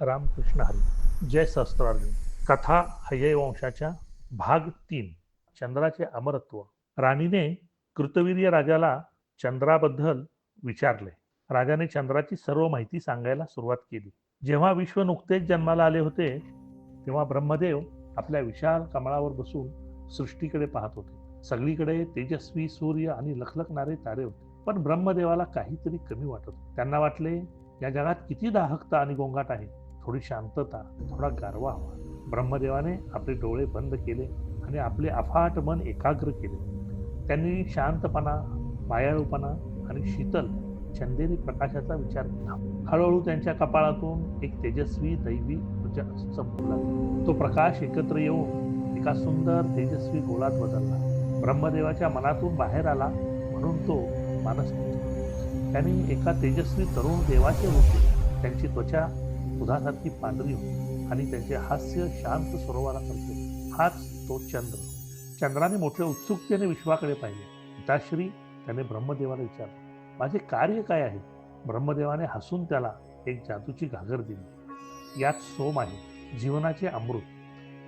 रामकृष्ण हरी. जय सहस्त्रार्जुन. कथा हयवंशाच्या भाग तीन. चंद्राचे अमरत्व. राणीने कृतवीर्य राजाला चंद्राबद्दल विचारले. राजाने चंद्राची सर्व माहिती सांगायला सुरुवात केली. जेव्हा विश्व नुकतेच जन्माला आले होते तेव्हा ब्रह्मदेव आपल्या विशाल कमळावर बसून सृष्टीकडे पाहत होते. सगळीकडे तेजस्वी सूर्य आणि लखलखणारे तारे होते. पण ब्रह्मदेवाला काहीतरी कमी वाटत त्यांना वाटले या जगात किती दाहकता आणि गोंगाट आहे. थोडी शांतता थोडा गारवा हवा. ब्रह्मदेवाने आपले डोळे बंद केले आणि आपले अफाट मन एकाग्र केले. त्यांनी शांतपणा मायाळूपणा आणि शीतल चंदेरी प्रकाशाचा विचार केला. हळूहळू त्यांच्या कपाळातून एक तेजस्वी दैवी ऊर्जा चमकू लागली तो प्रकाश एकत्र येऊन एका सुंदर तेजस्वी गोलात बदलला. ब्रह्मदेवाच्या मनातून बाहेर आला म्हणून तो मानस त्यांनी एका तेजस्वी तरुण देवाचे रूप त्यांची त्वचा दुधासारखी पांढरी होती आणि त्यांचे हास्य शांत सरोवरासारखे. हाच तो चंद्र. चंद्राने मोठ्या उत्सुकतेने विश्वाकडे पाहिले. पिताश्री त्याने ब्रह्मदेवाला विचारले माझे कार्य काय आहे? ब्रह्मदेवाने हसून त्याला एक जादूची घागर दिली. यात सोम आहे जीवनाचे अमृत.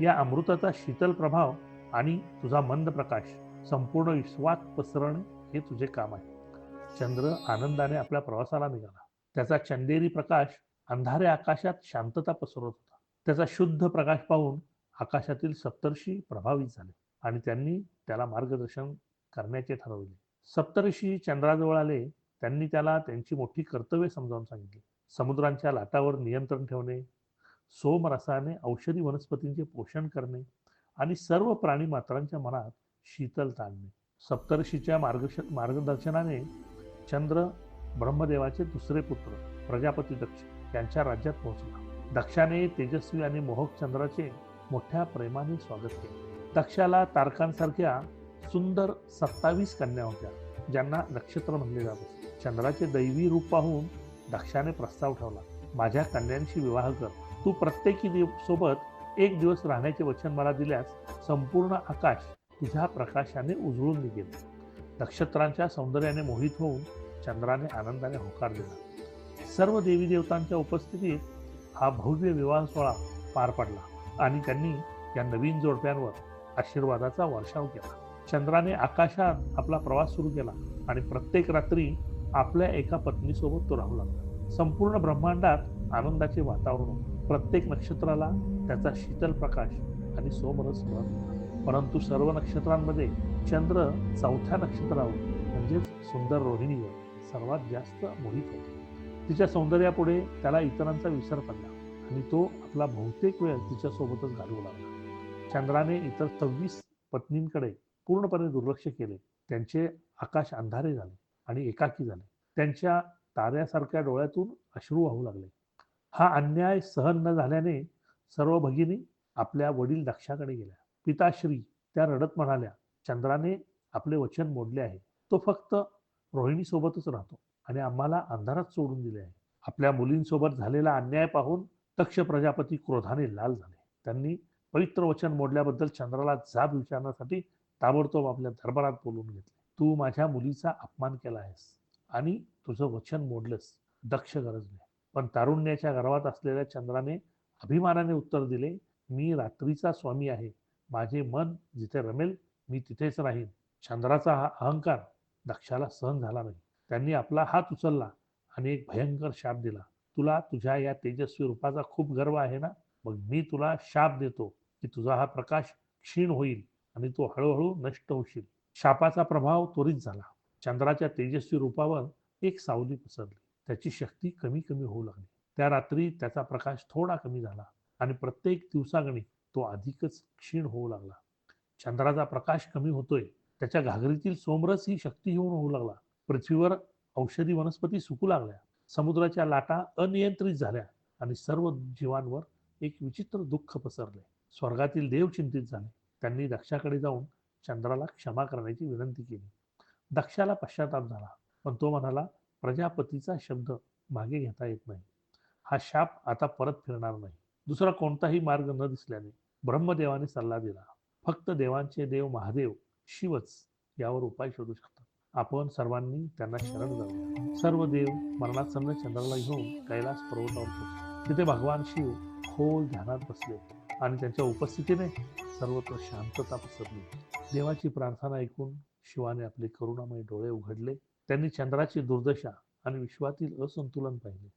या अमृताचा शीतल प्रभाव आणि तुझा मंद प्रकाश संपूर्ण विश्वात पसरणे हे तुझे काम आहे. चंद्र आनंदाने आपल्या प्रवासाला निघाला. त्याचा चंदेरी प्रकाश अंधाऱ्या आकाशात शांतता पसरत होता. त्याचा शुद्ध प्रकाश पाहून आकाशातील सप्तर्षी प्रभावित झाले आणि त्यांनी त्याला मार्गदर्शन करण्याचे ठरवले. सप्तर्षी चंद्राजवळ आले त्यांनी त्याला त्यांची मोठी कर्तव्य समजावून सांगितली. समुद्रांच्या लाटावर नियंत्रण ठेवणे सोमरसाने औषधी वनस्पतींचे पोषण करणे आणि सर्व प्राणी मात्रांच्या मनात शीतलता आणणे सप्तर्षीच्या मार्गश मार्गदर्शनाने चंद्र ब्रह्मदेवाचे दुसरे पुत्र प्रजापती दक्ष त्यांच्या राज्यात पोहोचला. दक्षाने तेजस्वी आणि मोहक चंद्राचे मोठ्या प्रेमाने स्वागत केले. दक्षाला तारकांसारख्या सुंदर सत्तावीस कन्या होत्या ज्यांना नक्षत्र म्हणले जात असे चंद्राचे दैवी रूप पाहून दक्षाने प्रस्ताव ठेवला माझ्या कन्यांशी विवाह कर. तू प्रत्येकी दिव- सोबत एक दिवस राहण्याचे वचन मला दिल्यास संपूर्ण आकाश तुझ्या प्रकाशाने उजळून निघेल. नक्षत्रांच्या सौंदर्याने मोहित होऊन चंद्राने आनंदाने होकार दिला. सर्व देवी देवतांच्या उपस्थितीत हा भव्य विवाह सोहळा पार पडला आणि त्यांनी या नवीन जोडप्यांवर आशीर्वादाचा वर्षाव केला. चंद्राने आकाशात आपला प्रवास सुरू केला आणि प्रत्येक रात्री आपल्या एका पत्नीसोबत तो राहू लागला. संपूर्ण ब्रह्मांडात आनंदाचे वातावरण होते. प्रत्येक नक्षत्राला त्याचा शीतल प्रकाश आणि सोमरस मिळत परंतु सर्व नक्षत्रांमध्ये चंद्र चौथ्या नक्षत्रावर म्हणजेच सुंदर रोहिणीवर सर्वात जास्त मोहित होते. तिच्या सौंदर्यापुढे त्याला इतरांचा विसर पडला आणि तो आपला बहुतेक वेळ तिच्यासोबतच घालवू लागला. चंद्राने इतर सव्वीस पत्नींकडे पूर्णपणे दुर्लक्ष केले. त्यांचे आकाश अंधारे झाले आणि एकाकी झाले. त्यांच्या ताऱ्यासारख्या डोळ्यातून अश्रू वाहू लागले. हा अन्याय सहन न झाल्याने सर्व भगिनी आपल्या वडील दक्षाकडे गेल्या. पिताश्री त्या रडत म्हणाल्या चंद्राने आपले वचन मोडले आहे. तो फक्त रोहिणीसोबतच राहतो. आणि आम्हाला अंधारात सोडून दिले आहे आपल्या मुलींसोबत झालेला अन्याय पाहून दक्ष प्रजापती क्रोधाने लाल झाले. त्यांनी पवित्र वचन मोडल्याबद्दल चंद्राला जाब विचारण्यासाठी ताबडतोब आपल्या दरबारात बोलून घेतले. तू माझ्या मुलीचा अपमान केला आहेस आणि तुझं वचन मोडलंस. दक्ष गरजले. पण तारुण्याच्या गर्वात असलेल्या चंद्राने अभिमानाने उत्तर दिले मी रात्रीचा स्वामी आहे. माझे मन जिथे रमेल मी तिथेच राहीन. चंद्राचा हा अहंकार दक्षाला सहन झाला नाही. त्यांनी आपला हात उचलला आणि एक भयंकर शाप दिला. तुला तुझ्या या तेजस्वी रूपाचा खूप गर्व आहे ना? मग मी तुला शाप देतो की तुझा हा प्रकाश क्षीण होईल आणि तो हळूहळू नष्ट होशील. शापाचा प्रभाव त्वरित झाला. चंद्राच्या तेजस्वी रूपावर एक सावली पसरली. त्याची शक्ती कमी कमी होऊ लागली. त्या रात्री त्याचा प्रकाश थोडा कमी झाला आणि प्रत्येक दिवसागणी तो अधिकच क्षीण होऊ लागला. चंद्राचा प्रकाश कमी होतोय. त्याच्या घागरीतील सोमरस ही शक्ती येऊन होऊ लागला. पृथ्वीवर औषधी वनस्पती सुकू लागल्या. समुद्राच्या लाटा अनियंत्रित झाल्या आणि सर्व जीवांवर एक विचित्र दुःख पसरले. स्वर्गातील देव चिंतित झाले. त्यांनी दक्षाकडे जाऊन चंद्राला क्षमा करण्याची विनंती केली. दक्षाला पश्चाताप झाला पण तो म्हणाला प्रजापतीचा शब्द मागे घेता येत नाही. हा शाप आता परत फिरणार नाही. दुसरा कोणताही मार्ग न दिसल्याने ब्रह्मदेवाने सल्ला दिला. फक्त देवांचे देव महादेव शिवच यावर उपाय शोधू शकतात. आपण सर्वांनी त्यांना शरण जाऊया सर्व देव मरणासन्न चंद्राला घेऊन कैलास पर्वतावर पोहोचले तिथे भगवान शिव खोल ध्यानात बसले आणि त्यांच्या उपस्थितीने सर्वत्र शांतता पसरली. देवाची प्रार्थना ऐकून शिवाने आपले करुणामय डोळे उघडले. त्यांनी चंद्राची दुर्दशा आणि विश्वातील असंतुलन पाहिले.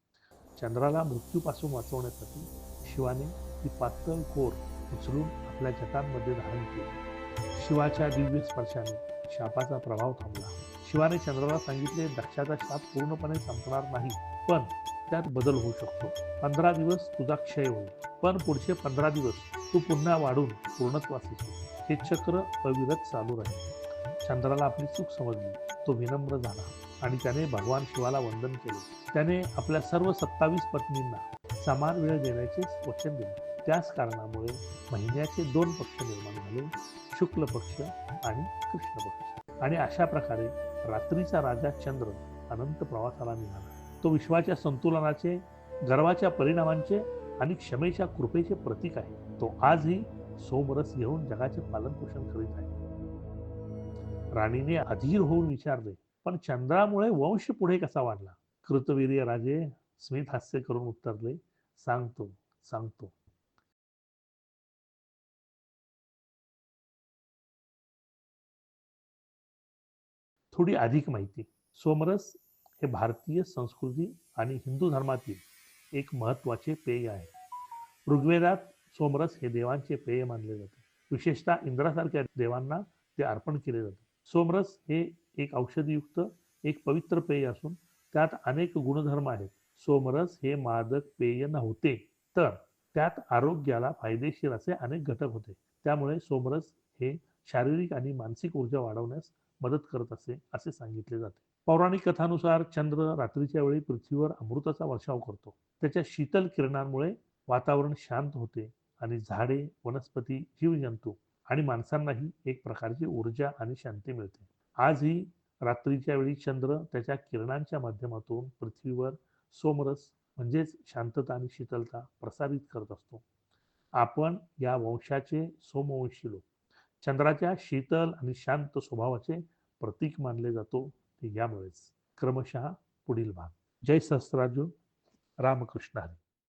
चंद्राला मृत्यूपासून वाचवण्यासाठी शिवाने ती पातळ कोर उचलून आपल्या जटांमध्ये धारण केली. शिवाच्या दिव्य स्पर्शाने शापाचा प्रभाव थांबला. शिवाने चंद्राला सांगितले दक्षाचा शाप पूर्णपणे संपणार नाही पण त्यात बदल होऊ शकतो. पंधरा दिवस तुझा क्षय होईल पण पुढचे पंधरा दिवस तू पुन्हा वाढून पूर्णत्वास येशील हे चक्र अविरत चालू राहील. चंद्राला आपली चूक समजली. तो विनम्र झाला आणि त्याने भगवान शिवाला वंदन केले. त्याने आपल्या सर्व सत्तावीस पत्नींना समान वेळ देण्याचे वचन दिले. त्याच कारणामुळे महिन्याचे दोन पक्ष निर्माण झाले शुक्ल पक्ष आणि कृष्ण पक्ष. आणि अशा प्रकारे रात्रीचा राजा चंद्र अनंत प्रवासाला निघाला. तो विश्वाच्या संतुलनाचे गर्वाच्या परिणामांचे आणि क्षमेच्या कृपेचे प्रतीक आहे. तो आजही सोमरस घेऊन जगाचे पालनपोषण करीत आहे. राणीने अधीर होऊन विचारले पण चंद्रामुळे वंश पुढे कसा वाढला? कृतवीर्य राजे स्मित हास्य करून उत्तरले सांगतो सांगतो. थोडी अधिक माहिती. सोमरस हे भारतीय संस्कृती आणि हिंदू धर्मातील एक महत्त्वाचे पेय आहे. ऋग्वेदात सोमरस हे देवांचे पेय मानले जाते. विशेषतः इंद्रासारख्या देवांना ते अर्पण केले जाते. सोमरस हे एक औषधीयुक्त एक पवित्र पेय असून त्यात अनेक गुणधर्म आहेत. सोमरस हे मादक पेय नव्हते तर त्यात आरोग्याला फायदेशीर असे अनेक घटक होते. त्यामुळे सोमरस हे शारीरिक आणि मानसिक ऊर्जा वाढवण्यास मदत करत असे असे सांगितले जाते. पौराणिक कथानुसार चंद्र रात्रीच्या वेळी पृथ्वीवर अमृताचा वर्षाव करतो. त्याच्या शीतल किरणांमुळे वातावरण शांत होते आणि झाडे वनस्पती जीवजंतू आणि माणसांनाही एक प्रकारची ऊर्जा आणि शांती मिळते. आजही रात्रीच्या वेळी चंद्र त्याच्या किरणांच्या माध्यमातून पृथ्वीवर सोमरस म्हणजेच शांतता आणि शीतलता प्रसारित करत असतो. आपण या वंशाचे सोमवंशी लोक. चंद्राच्या शीतल आणि शांत स्वभावाचे प्रतीक मानले जातो ते यामुळेच क्रमशः पुढील भाग. जय सहस्त्रार्जुन रामकृष्ण हरी.